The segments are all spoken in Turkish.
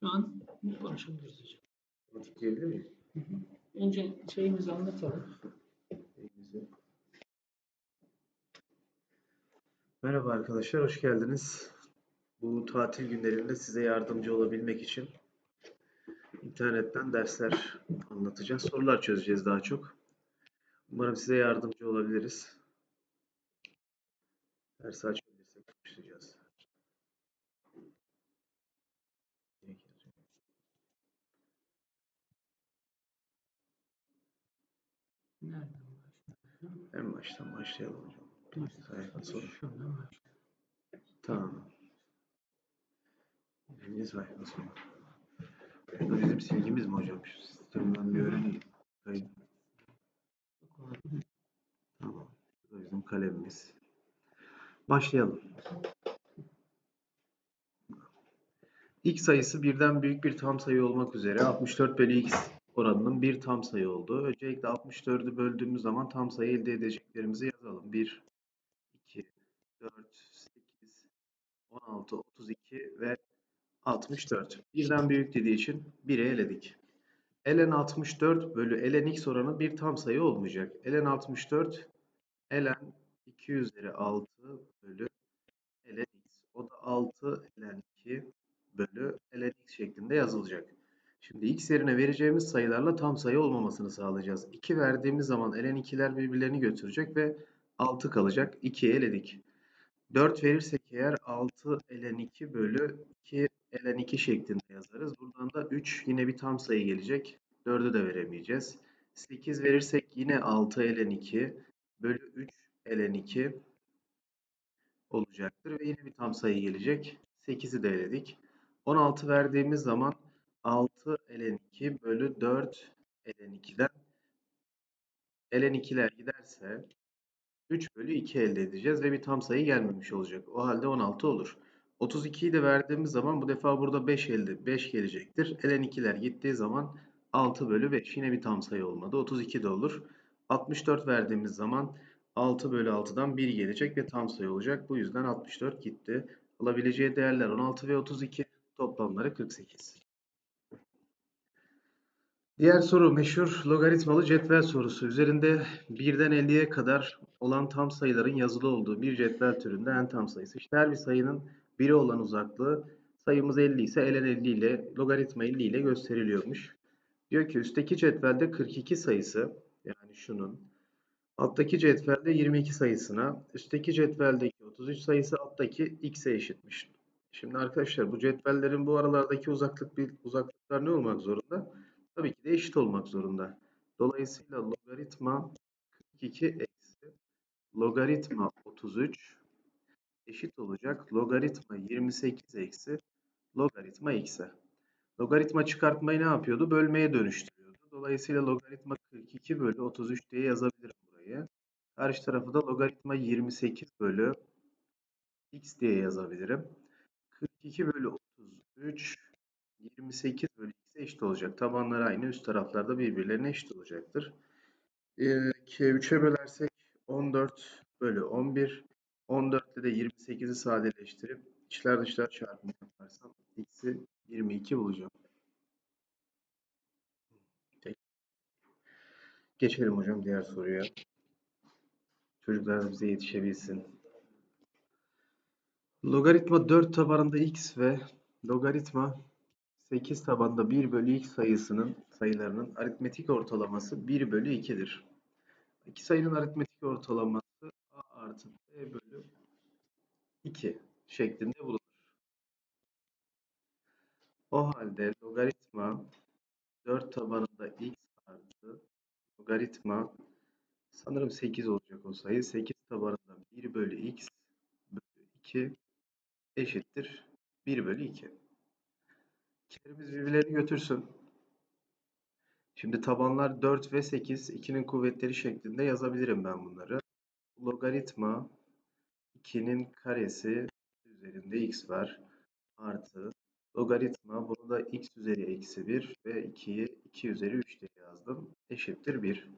Şu an konuşabiliriz hocam. Diyebilir miyim? Önce şeyimizi anlatalım. Merhaba arkadaşlar, hoş geldiniz. Bu tatil günlerinde size yardımcı olabilmek için internetten dersler anlatacağız. Sorular çözeceğiz daha çok. Umarım size yardımcı olabiliriz. Dersi açabilirsek En baştan başlayalım hocam. Bir sayfa soru. Tamam. Birinci sayfa sonu. Bu bizim silgimiz mi hocam? Şu sistemden bir öğreneyim. Kayıt. Tamam. Bu da bizim kalemimiz. Başlayalım. X sayısı birden büyük bir tam sayı olmak üzere 64 bölü x oranının bir tam sayı olduğu. Öncelikle 64'ü böldüğümüz zaman tam sayı elde edeceklerimizi yazalım. 1, 2, 4, 8, 16, 32 ve 64. Birden büyük dediği için 1'i eledik. ln 64 bölü ln x oranı bir tam sayı olmayacak. ln 64 ln 2 üzeri 6 bölü ln x. O da 6 ln 2 bölü ln x şeklinde yazılacak. Şimdi x yerine vereceğimiz sayılarla tam sayı olmamasını sağlayacağız. 2 verdiğimiz zaman ln 2'ler birbirlerini götürecek ve 6 kalacak. 2'yi eledik. 4 verirsek eğer 6 ln 2 bölü 2 ln 2 şeklinde yazarız. Buradan da 3 yine bir tam sayı gelecek. 4'ü de veremeyeceğiz. 8 verirsek yine 6 ln 2 bölü 3 ln 2 olacaktır. Ve yine bir tam sayı gelecek. 8'i de eledik. 16 verdiğimiz zaman 6 ln 2 bölü 4 ln 2'den ln 2'ler giderse 3 bölü 2 elde edeceğiz ve bir tam sayı gelmemiş olacak. O halde 16 olur. 32'yi de verdiğimiz zaman bu defa burada 5 elde 5 gelecektir. ln 2'ler gittiği zaman 6 bölü 5 yine bir tam sayı olmadı. 32 de olur. 64 verdiğimiz zaman 6 bölü 6'dan 1 gelecek ve tam sayı olacak. Bu yüzden 64 gitti. Alabileceği değerler 16 ve 32. Toplamları 48. Diğer soru meşhur logaritmalı cetvel sorusu. Üzerinde 1'den 50'ye kadar olan tam sayıların yazılı olduğu bir cetvel türünde en tam sayısı. İşte her bir sayının biri olan uzaklığı sayımız 50 ise ln 50 ile logaritma 50 ile gösteriliyormuş. Diyor ki üstteki cetvelde 42 sayısı yani şunun alttaki cetvelde 22 sayısına üstteki cetveldeki 33 sayısı alttaki x'e eşitmiş. Şimdi arkadaşlar bu cetvellerin bu aralardaki uzaklık bir uzaklıklar ne olmak zorunda? Tabii ki de eşit olmak zorunda. Dolayısıyla logaritma 42 eksi logaritma 33 eşit olacak. Logaritma 28 eksi logaritma x'e. Logaritma çıkartmayı ne yapıyordu? Bölmeye dönüştürüyordu. Dolayısıyla logaritma 42 bölü 33 diye yazabilirim burayı. Karşı tarafı da logaritma 28 bölü x diye yazabilirim. 42 bölü 33 28 bölü x'e eşit olacak. Tabanları aynı. Üst taraflarda birbirlerine eşit olacaktır. Ee, 3'e bölersek 14 bölü 11. 14 ile de 28'i sadeleştirip içler dışlar çarpımı yaparsam x'i 22 bulacağım. Geçelim hocam diğer soruya. Çocuklar bize yetişebilsin. Logaritma 4 tabanında x ve logaritma 8 tabanda 1 bölü x sayısının sayılarının aritmetik ortalaması 1 bölü 2'dir. İki sayının aritmetik ortalaması a artı b bölü 2 şeklinde bulunur. O halde logaritma 4 tabanında x artı logaritma sanırım 8 olacak o sayı. 8 tabanında 1 bölü x bölü 2 eşittir 1 bölü 2. İkilerimiz birbirlerini götürsün. Şimdi tabanlar 4 ve 8 2'nin kuvvetleri şeklinde yazabilirim ben bunları. Logaritma 2'nin karesi üzerinde x var. Artı logaritma bunu da x üzeri eksi 1 ve 2'yi 2 üzeri 3 diye yazdım. Eşittir 1.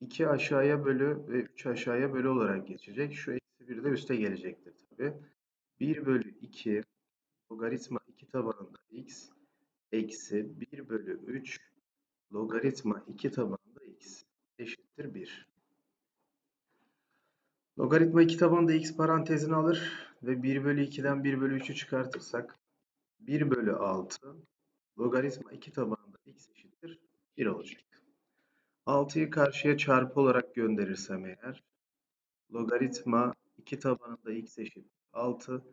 2 aşağıya bölü ve 3 aşağıya bölü olarak geçecek. Şu eksi 1 de üste gelecektir tabi. 1 bölü 2 logaritma 2 tabanında x eksi 1 bölü 3 logaritma 2 tabanında x eşittir 1. Logaritma 2 tabanında x parantezini alır ve 1 bölü 2'den 1 bölü 3'ü çıkartırsak 1 bölü 6 logaritma 2 tabanında x eşittir 1 olacak. 6'yı karşıya çarpı olarak gönderirsem eğer logaritma 2 tabanında x eşittir 6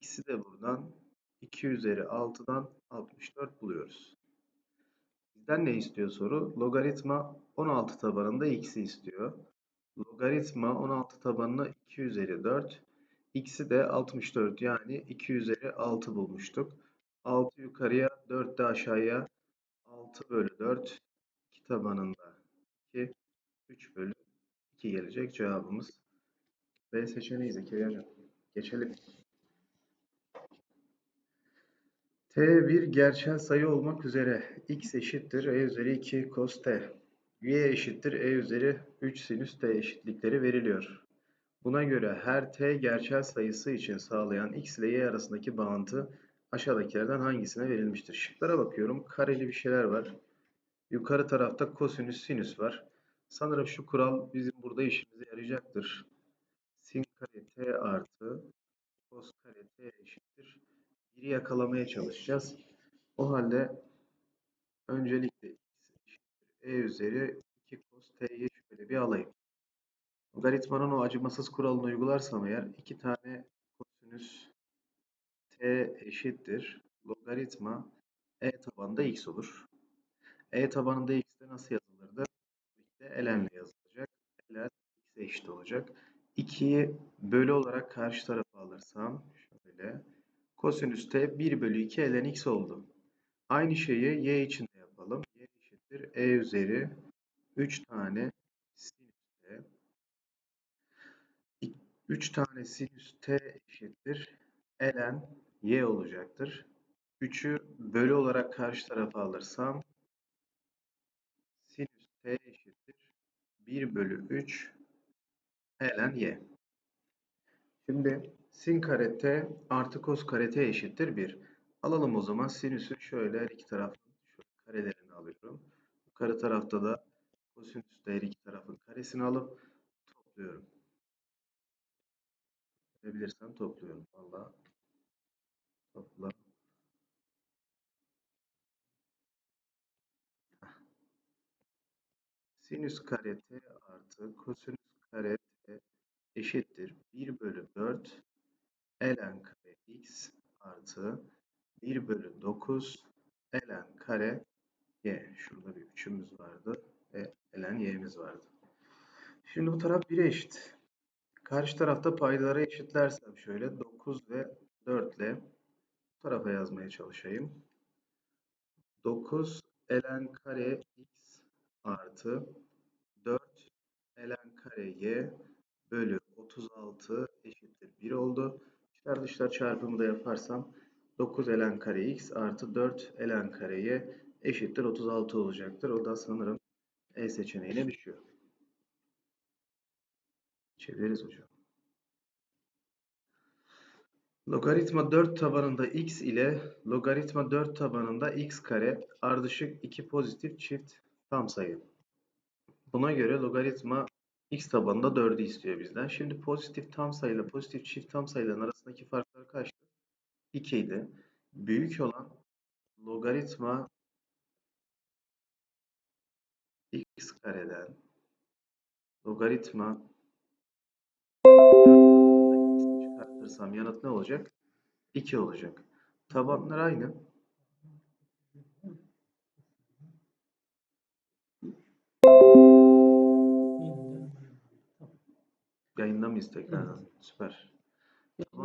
x'i de buradan 2 üzeri 6'dan 64 buluyoruz. Bizden ne istiyor soru? Logaritma 16 tabanında x'i istiyor. Logaritma 16 tabanına 2 üzeri 4. X'i de 64 yani 2 üzeri 6 bulmuştuk. 6 yukarıya 4 de aşağıya 6 bölü 4. 2 tabanında 2. 3 bölü 2 gelecek cevabımız. B seçeneği Zekeriya. Geçelim. T bir gerçel sayı olmak üzere x eşittir e üzeri 2 cos t. y eşittir e üzeri 3 sinüs t eşitlikleri veriliyor. Buna göre her t gerçel sayısı için sağlayan x ile y arasındaki bağıntı aşağıdakilerden hangisine verilmiştir? Şıklara bakıyorum. Kareli bir şeyler var. Yukarı tarafta kosinüs sinüs var. Sanırım şu kural bizim burada işimize yarayacaktır. Sin kare t artı cos kare t eşittir. 1'i yakalamaya çalışacağız. O halde öncelikle e üzeri 2 cos t'yi şöyle bir alayım. Logaritmanın o acımasız kuralını uygularsam eğer iki tane kosinüs t eşittir. Logaritma e tabanında x olur. E tabanında x de nasıl yazılırdı? Tabii ln ile yazılacak. ln x'e eşit olacak. 2'yi bölü olarak karşı tarafa alırsam şöyle kosinüs t 1 bölü 2 ln x oldu. Aynı şeyi y için de yapalım. y eşittir e üzeri 3 tane sinüs t 3 tane sinüs t eşittir ln y olacaktır. 3'ü bölü olarak karşı tarafa alırsam sinüs t eşittir 1 bölü 3 ln y. Şimdi sin kare t artı kos kare t eşittir 1. Alalım o zaman sinüsün şöyle her iki tarafın karelerini alıyorum. Yukarı tarafta da kosinüs de her iki tarafın karesini alıp topluyorum. Verebilirsem topluyorum. Valla topla. Sinüs kare t artı kosinüs kare t eşittir 1 bölü 4 ln kare x artı 1 bölü 9 ln kare y. Şurada bir üçümüz vardı ve ln y'miz vardı. Şimdi bu taraf 1'e eşit. Karşı tarafta paydaları eşitlersem şöyle 9 ve 4 ile bu tarafa yazmaya çalışayım. 9 ln kare x artı 4 ln kare y bölü 36 eşittir 1 oldu. İçler dışlar çarpımı da yaparsam 9 ln kare x artı 4 ln kare y eşittir 36 olacaktır. O da sanırım E seçeneğine düşüyor. Çeviririz hocam. Logaritma 4 tabanında x ile logaritma 4 tabanında x kare ardışık iki pozitif çift tam sayı. Buna göre logaritma x tabanında 4'ü istiyor bizden. Şimdi pozitif tam sayı ile pozitif çift tam sayıların arasındaki farklar kaçtı? 2 idi. Büyük olan logaritma x kareden logaritma çıkartırsam yanıt ne olacak? 2 olacak. Tabanlar aynı. Yayında mıyız tekrardan? Süper.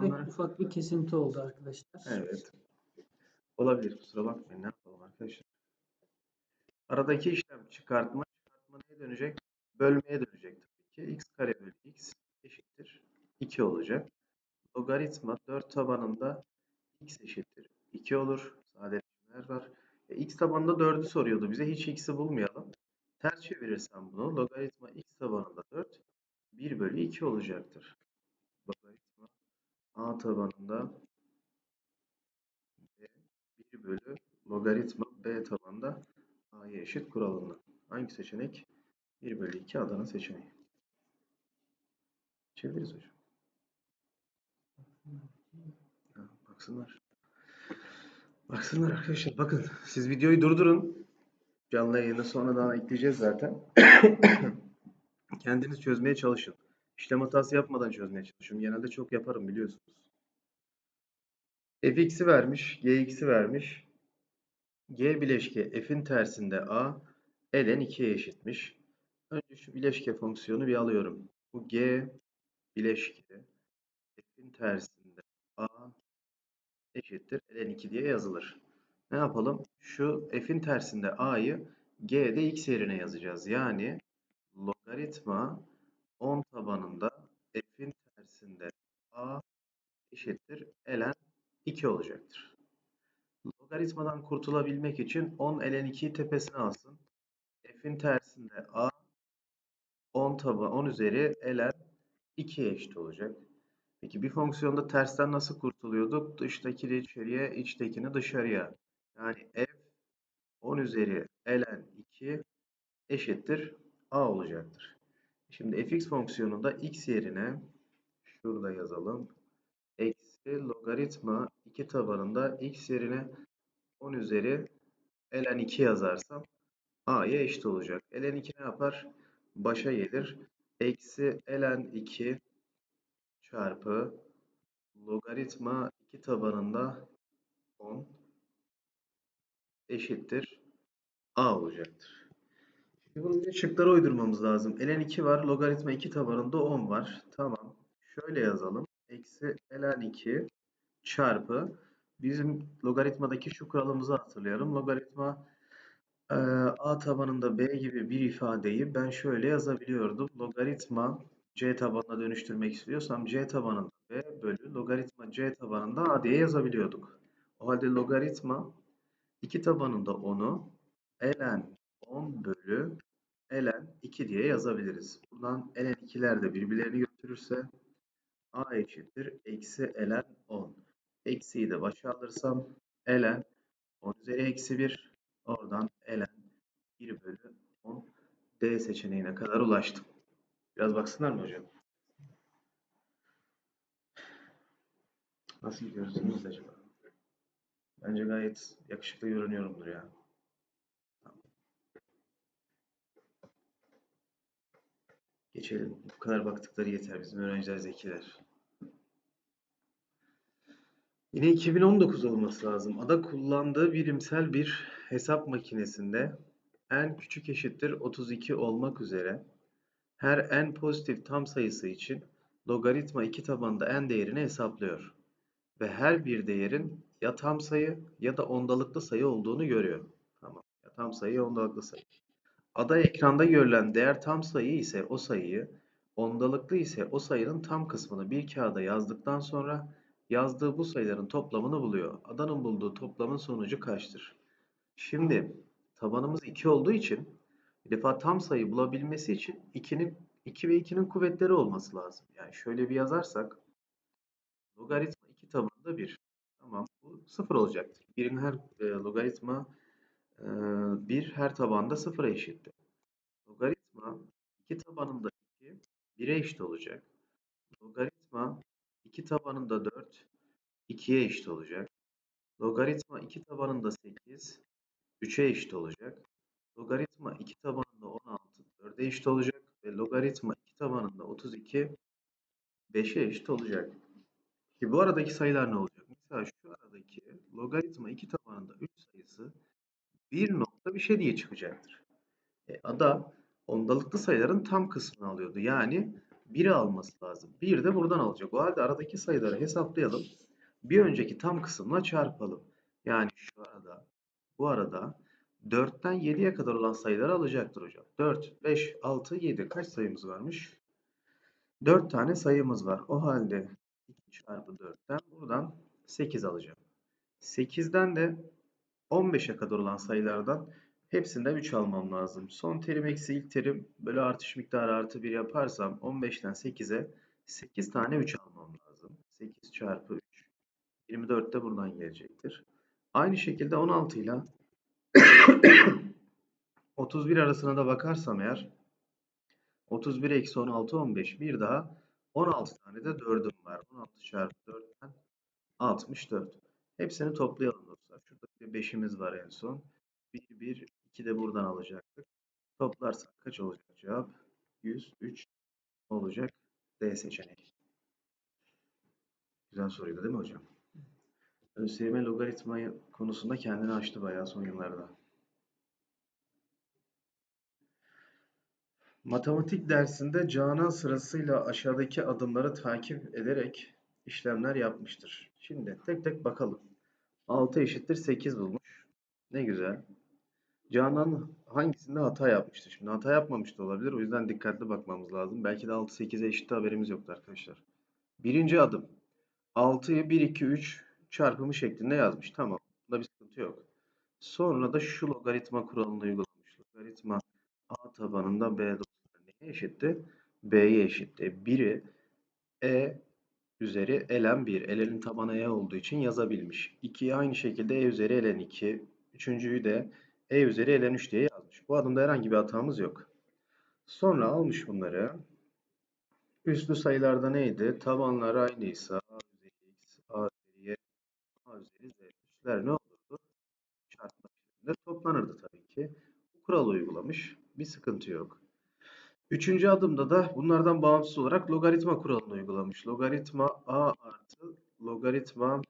Yayında ufak bir kesinti oldu arkadaşlar. Evet. Olabilir. Kusura bakmayın. Ne yapalım arkadaşlar? Aradaki işlem çıkartma. Çıkartma neye dönecek? Bölmeye dönecek tabii ki. x kare bölü x eşittir 2 olacak. Logaritma 4 tabanında x eşittir 2 olur. Sadeleşmeler var. E, x tabanında 4'ü soruyordu bize. Hiç x'i bulmayalım. Ters çevirirsem bunu logaritma x tabanında 4 1 bölü 2 olacaktır. Logaritma a tabanında 1 bölü logaritma b tabanda a'ya eşit kuralından. Hangi seçenek? 1 bölü 2 Adana seçeneği. Çeviririz hocam. Ha, baksınlar. Baksınlar arkadaşlar. Bakın siz videoyu durdurun. Canlı yayını sonradan ekleyeceğiz zaten. Kendiniz çözmeye çalışın. İşlem hatası yapmadan çözmeye çalışın. Genelde çok yaparım biliyorsunuz. fx'i vermiş, gx'i vermiş. g bileşke f'in tersinde a ln 2'ye eşitmiş. Önce şu bileşke fonksiyonu bir alıyorum. Bu g bileşke f'in tersinde a eşittir ln 2 diye yazılır. Ne yapalım? Şu f'in tersinde a'yı g'de x yerine yazacağız. Yani logaritma 10 tabanında f'in tersinde a eşittir ln 2 olacaktır. Logaritmadan kurtulabilmek için 10 ln 2'yi tepesine alsın. f'in tersinde a 10 taban 10 üzeri ln 2'ye eşit olacak. Peki bir fonksiyonda tersten nasıl kurtuluyorduk? Dıştakini içeriye, içtekini dışarıya. Yani f 10 üzeri ln 2 eşittir a olacaktır. Şimdi fx fonksiyonunda x yerine şurada yazalım. Eksi logaritma 2 tabanında x yerine 10 üzeri ln 2 yazarsam a'ya eşit olacak. ln 2 ne yapar? Başa gelir. Eksi ln 2 çarpı logaritma 2 tabanında 10 eşittir a olacaktır. Şimdi bunu bir de şıklara uydurmamız lazım. ln 2 var. Logaritma 2 tabanında 10 var. Tamam. Şöyle yazalım. Eksi ln 2 çarpı bizim logaritmadaki şu kuralımızı hatırlayalım. Logaritma e, a tabanında b gibi bir ifadeyi ben şöyle yazabiliyordum. Logaritma c tabanına dönüştürmek istiyorsam c tabanında b bölü logaritma c tabanında a diye yazabiliyorduk. O halde logaritma 2 tabanında 10'u ln 10 bölü ln 2 diye yazabiliriz. Buradan ln 2'ler de birbirlerini götürürse a eşittir eksi ln 10. Eksiyi de başa alırsam ln 10 üzeri eksi 1 oradan ln 1 bölü 10 D seçeneğine kadar ulaştım. Biraz baksınlar mı hocam? Nasıl gidiyorsunuz acaba? Bence gayet yakışıklı görünüyorumdur ya. Geçelim. Bu kadar baktıkları yeter. Bizim öğrenciler zekiler. Yine 2019 olması lazım. Ada kullandığı birimsel bir hesap makinesinde n küçük eşittir 32 olmak üzere her n pozitif tam sayısı için logaritma 2 tabanında n değerini hesaplıyor. Ve her bir değerin ya tam sayı ya da ondalıklı sayı olduğunu görüyor. Tamam. Ya tam sayı ya ondalıklı sayı. Ada ekranda görülen değer tam sayı ise o sayıyı, ondalıklı ise o sayının tam kısmını bir kağıda yazdıktan sonra yazdığı bu sayıların toplamını buluyor. Adanın bulduğu toplamın sonucu kaçtır? Şimdi tabanımız 2 olduğu için bir defa tam sayı bulabilmesi için 2'nin 2 ve 2'nin kuvvetleri olması lazım. Yani şöyle bir yazarsak logaritma 2 tabanında 1. Tamam bu 0 olacaktır. 1'in her e, logaritma 1 her tabanda 0'a eşittir. Logaritma 2 tabanında 2 1'e eşit olacak. Logaritma 2 tabanında 4 2'ye eşit olacak. Logaritma 2 tabanında 8 3'e eşit olacak. Logaritma 2 tabanında 16 4'e eşit olacak. Ve logaritma 2 tabanında 32 5'e eşit olacak. Ki bu aradaki sayılar ne olacak? Mesela şu aradaki logaritma 2 tabanında 3 sayısı 1 nokta bir şey diye çıkacaktır. E, ada ondalıklı sayıların tam kısmını alıyordu. Yani 1'i alması lazım. 1 de buradan alacak. O halde aradaki sayıları hesaplayalım. Bir önceki tam kısımla çarpalım. Yani şu arada, bu arada 4'ten 7'ye kadar olan sayıları alacaktır hocam. 4, 5, 6, 7 kaç sayımız varmış? 4 tane sayımız var. O halde 2 çarpı 4'ten buradan 8 alacağım. 8'den de 15'e kadar olan sayılardan hepsinden 3 almam lazım. Son terim eksi ilk terim bölü artış miktarı artı 1 yaparsam 15'ten 8'e 8 tane 3 almam lazım. 8 çarpı 3. 24 de buradan gelecektir. Aynı şekilde 16 ile 31 arasına da bakarsam eğer 31 eksi 16 15 bir daha 16 tane de 4'üm var. 16 çarpı 4'ten 64. Hepsini toplayalım dostlar. Şurada bir 5'imiz var en son. 1, 1, 2 de buradan alacaktık. Toplarsak kaç olacak cevap? 103 olacak D seçeneği. Güzel soruydu değil mi hocam? ÖSYM logaritma konusunda kendini aştı bayağı son yıllarda. Matematik dersinde Canan sırasıyla aşağıdaki adımları takip ederek işlemler yapmıştır. Şimdi tek tek bakalım. 6 eşittir 8 bulmuş. Ne güzel. Canan hangisinde hata yapmıştı? Şimdi hata yapmamış da olabilir. O yüzden dikkatli bakmamız lazım. Belki de 6 8'e eşitti haberimiz yoktu arkadaşlar. Birinci adım. 6'yı 1 2 3 çarpımı şeklinde yazmış. Tamam. Bunda bir sıkıntı yok. Sonra da şu logaritma kuralını uygulamış. Logaritma A tabanında B neye eşitti? B'ye eşitti. 1'i E üzeri ln 1. ln'in tabanı E olduğu için yazabilmiş. 2'yi aynı şekilde E üzeri ln 2. Üçüncüyü de E üzeri ln 3 diye yazmış. Bu adımda herhangi bir hatamız yok. Sonra almış bunları. Üslü sayılarda neydi? Tabanlar aynıysa A üzeri x, A üzeri y, A üzeri z. Üstler ne olurdu? Çarpma şeklinde toplanırdı tabii ki. Bu kuralı uygulamış. Bir sıkıntı yok. Üçüncü adımda da bunlardan bağımsız olarak logaritma kuralını uygulamış. Logaritma a artı logaritma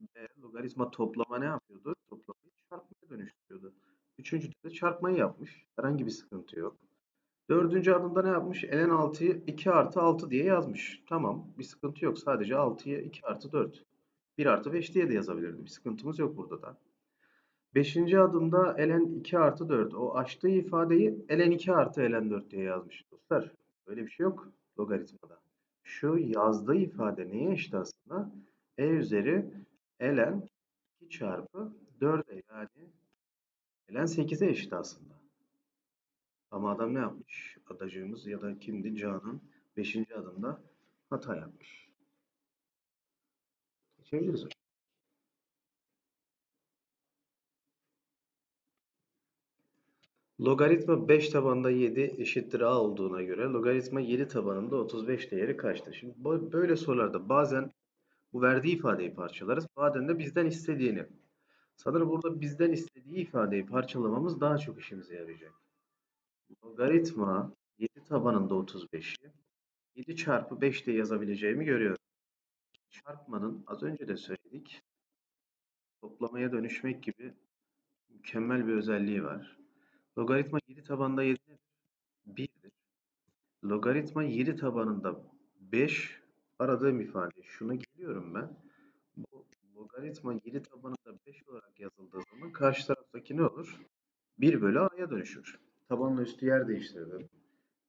b. Logaritma toplama ne yapıyordu? Toplamayı çarpmaya dönüştürüyordu. Üçüncüde de çarpmayı yapmış. Herhangi bir sıkıntı yok. Dördüncü adımda ne yapmış? ln 6'yı 2 artı 6 diye yazmış. Tamam bir sıkıntı yok. Sadece 6'yı 2 artı 4. 1 artı 5 diye de yazabilirdi. Bir sıkıntımız yok burada da. Beşinci adımda ln 2 artı 4. O açtığı ifadeyi ln 2 artı ln 4 diye yazmış dostlar. Böyle bir şey yok logaritmada. Şu yazdığı ifade neye eşit aslında? e üzeri ln 2 çarpı 4'e yani ln 8'e eşit aslında. Ama adam ne yapmış? Adacığımız ya da kimdi? Canan 5. adımda hata yapmış. Geçebiliriz hocam. Logaritma 5 tabanında 7 eşittir a olduğuna göre logaritma 7 tabanında 35 değeri kaçtır? Şimdi böyle sorularda bazen bu verdiği ifadeyi parçalarız. Bazen de bizden istediğini. Sanırım burada bizden istediği ifadeyi parçalamamız daha çok işimize yarayacak. Logaritma 7 tabanında 35'i 7 çarpı 5 diye yazabileceğimi görüyorum. Çarpmanın az önce de söyledik. Toplamaya dönüşmek gibi mükemmel bir özelliği var. Logaritma 7 tabanında 7 nedir? 1'dir. Logaritma 7 tabanında 5 aradığım ifade. Şuna geliyorum ben. Bu logaritma 7 tabanında 5 olarak yazıldığı zaman karşı taraftaki ne olur? 1 bölü a'ya dönüşür. Tabanla üstü yer değiştirdim.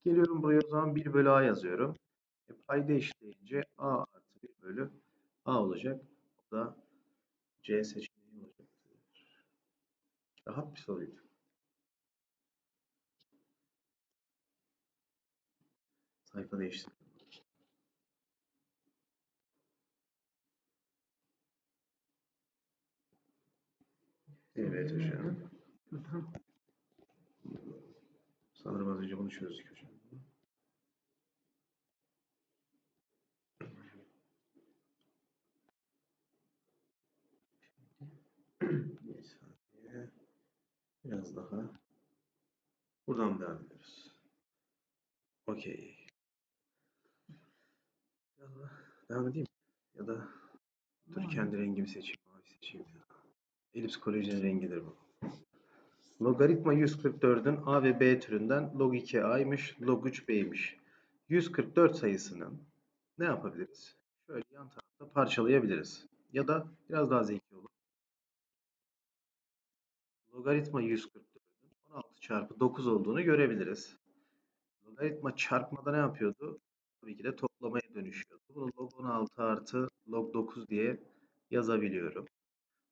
Geliyorum buraya o zaman 1 bölü a yazıyorum. E, payda eşitleyince a artı 1 bölü a olacak. Bu da C seçeneği olacaktır. Rahat bir soruydu. Sayfa değiştir. Evet hocam. Hocam, Sanırım az önce bunu çözdük hocam. Bir saniye. Biraz daha. Buradan devam ediyoruz. Okey. Biraz daha devam edeyim. Ya da dur kendi rengimi seçeyim. Mavi seçeyim ya. Elips kolejinin rengidir bu. Logaritma 144'ün A ve B türünden log 2 A'ymış, log 3 B'ymiş. 144 sayısını ne yapabiliriz? Şöyle yan tarafta parçalayabiliriz. Ya da biraz daha zeki olur. Logaritma 144'ün 16 çarpı 9 olduğunu görebiliriz. Logaritma çarpmada ne yapıyordu? Tabii ki de toplamaya dönüşüyordu. Bunu log 16 artı log 9 diye yazabiliyorum.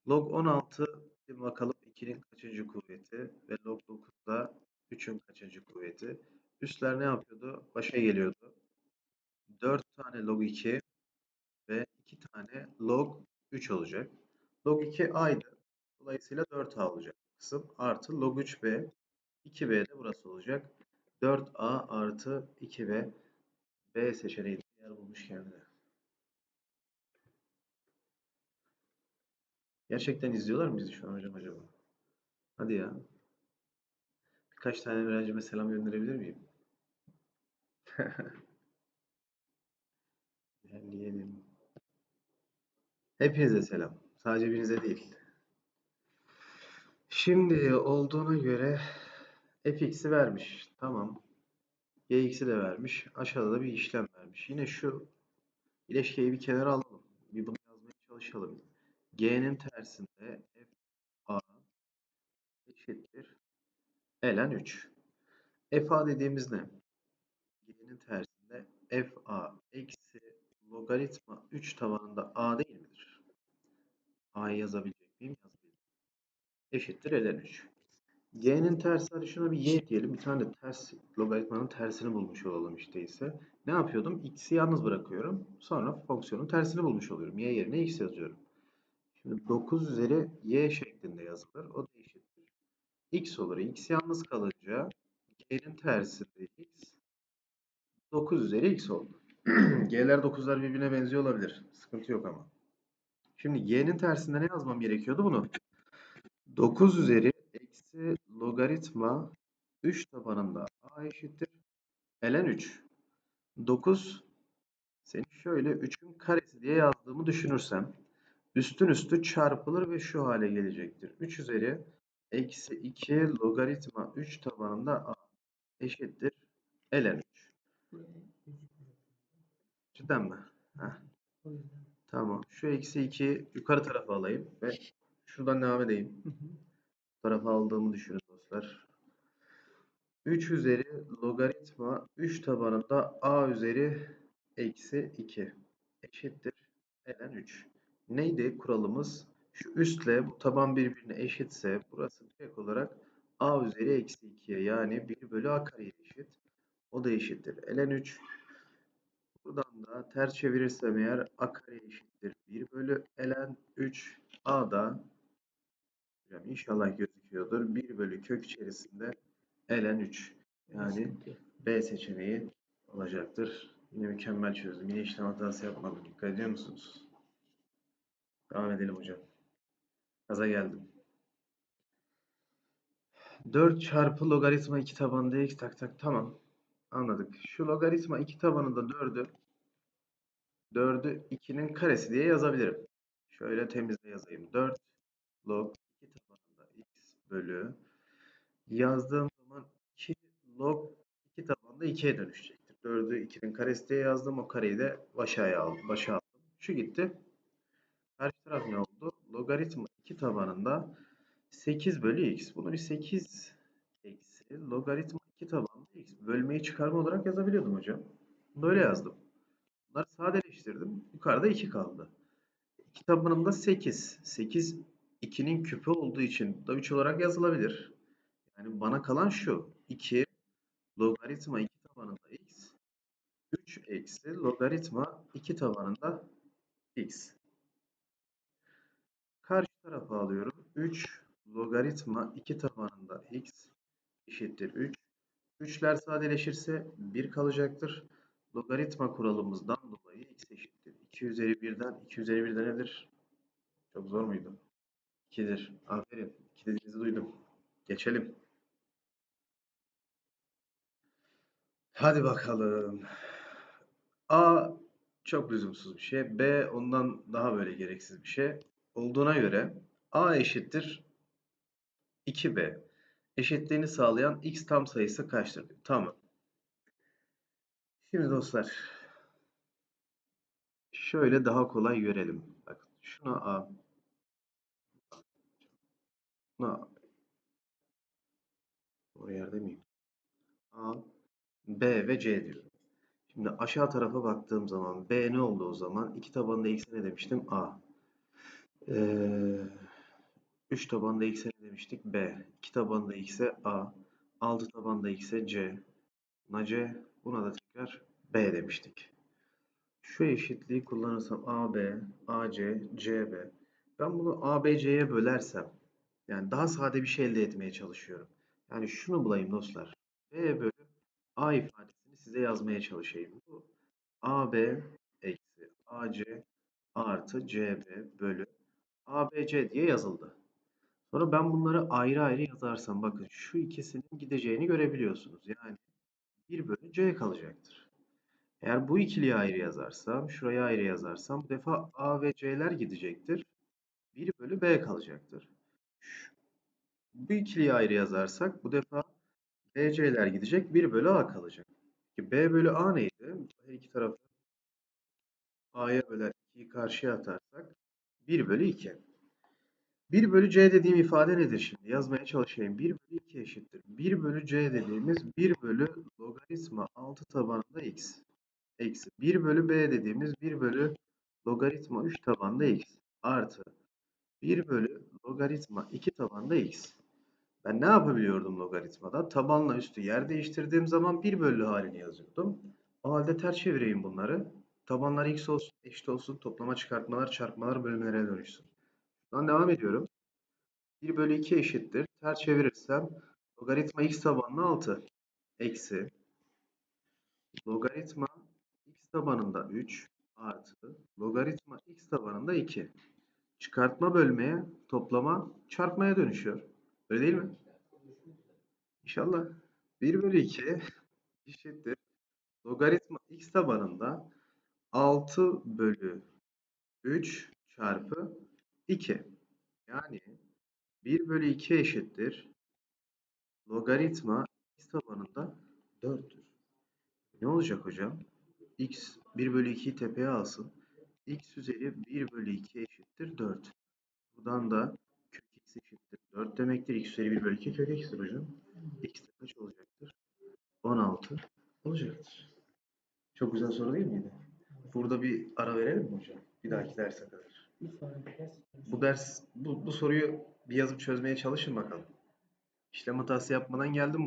Log 16 bir bakalım 2'nin kaçıncı kuvveti ve log 9 da 3'ün kaçıncı kuvveti. Üstler ne yapıyordu? Başa geliyordu. 4 tane log 2 ve 2 tane log 3 olacak. Log 2 A'ydı. Dolayısıyla 4A olacak kısım. Artı log 3B. 2B de burası olacak. 4A artı 2B. B seçeneği yer bulmuş kendine. Gerçekten izliyorlar mı bizi şu an hocam acaba? Hadi ya. Birkaç tane öğrencime selam gönderebilir miyim? İlerleyelim. Hepinize selam. Sadece birinize değil. Şimdi olduğuna göre fx'i vermiş. Tamam. Gx'i de vermiş. Aşağıda da bir işlem vermiş. Yine şu ilişkiyi bir kenara alalım. Bir bunu yazmaya çalışalım. g'nin tersinde f a eşittir ln 3. f a dediğimiz ne? g'nin tersinde f a eksi logaritma 3 tabanında a değil midir? a'yı yazabilecek miyim? Yazabilirim. Eşittir ln 3. G'nin tersi hadi şuna bir y diyelim. Bir tane de ters logaritmanın tersini bulmuş olalım işte ise. Ne yapıyordum? X'i yalnız bırakıyorum. Sonra fonksiyonun tersini bulmuş oluyorum. Y yerine x yazıyorum. Şimdi 9 üzeri y şeklinde yazılır. O da eşittir. x olur. x yalnız kalınca g'nin tersinde x 9 üzeri x oldu. G'ler 9'lar birbirine benziyor olabilir. Sıkıntı yok ama. Şimdi y'nin tersinde ne yazmam gerekiyordu bunu? 9 üzeri eksi logaritma 3 tabanında a eşittir. ln 3. 9 seni şöyle 3'ün karesi diye yazdığımı düşünürsem üstün üstü çarpılır ve şu hale gelecektir. 3 üzeri eksi 2 logaritma 3 tabanında a eşittir. ln 3. Cidden mi? Heh. Tamam. Şu eksi 2 yukarı tarafa alayım ve şuradan devam edeyim. Tarafa aldığımı düşünün dostlar. 3 üzeri logaritma 3 tabanında a üzeri eksi 2 eşittir ln 3. Neydi kuralımız? Şu üstle bu taban birbirine eşitse burası direkt olarak a üzeri eksi 2'ye yani 1 bölü a kareye eşit. O da eşittir ln 3. Buradan da ters çevirirsem eğer a kare eşittir 1 bölü ln 3. a da hocam inşallah gözüküyordur. 1 bölü kök içerisinde ln 3. Yani. B seçeneği olacaktır. Yine mükemmel çözdüm. Yine işlem hatası yapmadım. Dikkat ediyor musunuz? Devam edelim hocam. Gaza geldim. 4 çarpı logaritma 2 tabanında x tak tak tamam. Anladık. Şu logaritma 2 tabanında 4'ü 4'ü 2'nin karesi diye yazabilirim. Şöyle temizle yazayım. 4 log 2 tabanında x bölü yazdığım zaman 2 log 2 tabanında 2'ye dönüşecektir. 4'ü 2'nin karesi diye yazdım. O kareyi de aşağıya aldım. Başa aldım. Şu gitti. Karşı taraf ne oldu? Logaritma 2 tabanında 8 bölü x. Bunu bir 8 eksi logaritma 2 tabanında x. Bölmeyi çıkarma olarak yazabiliyordum hocam. Böyle yazdım. Bunları sadeleştirdim. Yukarıda 2 kaldı. 2 tabanında 8. 8 2'nin küpü olduğu için da 3 olarak yazılabilir. Yani bana kalan şu. 2 logaritma 2 tabanında x. 3 eksi logaritma 2 tabanında x. Karşı tarafa alıyorum. 3 logaritma 2 tabanında x eşittir 3. 3'ler sadeleşirse 1 kalacaktır. Logaritma kuralımızdan dolayı x eşittir. 2 üzeri 1'den 2 üzeri 1'den nedir? Çok zor muydu? 2'dir. Aferin. 2 dediğinizi duydum. Geçelim. Hadi bakalım. A çok lüzumsuz bir şey. B ondan daha böyle gereksiz bir şey. Olduğuna göre A eşittir 2B. Eşitliğini sağlayan x tam sayısı kaçtır? Tamam. Şimdi dostlar şöyle daha kolay görelim. Bak şuna A. Buna A. Doğru yerde miyim? A, B ve C diyorum. Şimdi aşağı tarafa baktığım zaman B ne oldu o zaman? 2 tabanında x'e ne demiştim? A. Ee, 3 tabanında x'e ne demiştik? B. 2 tabanında x'e A. 6 tabanında x'e C. Buna C. Buna da tekrar B demiştik. Şu eşitliği kullanırsam AB, AC, CB. Ben bunu ABC'ye bölersem yani daha sade bir şey elde etmeye çalışıyorum. Yani şunu bulayım dostlar. B bölü A ifadesini size yazmaya çalışayım. Bu AB eksi AC artı CB bölü ABC diye yazıldı. Sonra ben bunları ayrı ayrı yazarsam bakın şu ikisinin gideceğini görebiliyorsunuz. Yani 1 bölü C kalacaktır. Eğer bu ikiliyi ayrı yazarsam, şuraya ayrı yazarsam bu defa A ve C'ler gidecektir. 1 bölü B kalacaktır. Bu ikiliyi ayrı yazarsak bu defa B, C'ler gidecek. 1 bölü A kalacak. Peki B bölü A neydi? Her iki tarafı A'ya böler 2'yi karşıya atarsak 1 bölü 2. 1 bölü C dediğim ifade nedir şimdi? Yazmaya çalışayım. 1 bölü 2 eşittir. 1 bölü C dediğimiz 1 bölü logaritma 6 tabanında x. Eksi 1 bölü B dediğimiz 1 bölü logaritma 3 tabanında x. Artı 1 bölü logaritma 2 tabanında x. Ben ne yapabiliyordum logaritmada? Tabanla üstü yer değiştirdiğim zaman 1 bölü halini yazıyordum. O halde ters çevireyim bunları. Tabanlar x olsun, eşit olsun. Toplama çıkartmalar, çarpmalar bölümlere dönüşsün. Buradan devam ediyorum. 1 bölü 2 eşittir. Ters çevirirsem logaritma x tabanlı 6 eksi logaritma x tabanında 3 artı logaritma x tabanında 2. Çıkartma bölmeye, toplama çarpmaya dönüşüyor. Öyle değil mi? İnşallah. 1 bölü 2 eşittir. Logaritma x tabanında 6 bölü 3 çarpı 2. Yani 1 bölü 2 eşittir. Logaritma x tabanında 4'tür. Ne olacak hocam? x 1 bölü 2'yi tepeye alsın. X üzeri 1 bölü 2 eşittir 4. Buradan da kök x eşittir 4 demektir. x üzeri 1 bölü 2 kök x'tir hocam. x de kaç olacaktır? 16 olacaktır. Çok güzel soru değil miydi? Burada bir ara verelim mi hocam? Bir dahaki derse kadar. Bu ders, bu, bu soruyu bir yazıp çözmeye çalışın bakalım. İşlem hatası yapmadan geldim.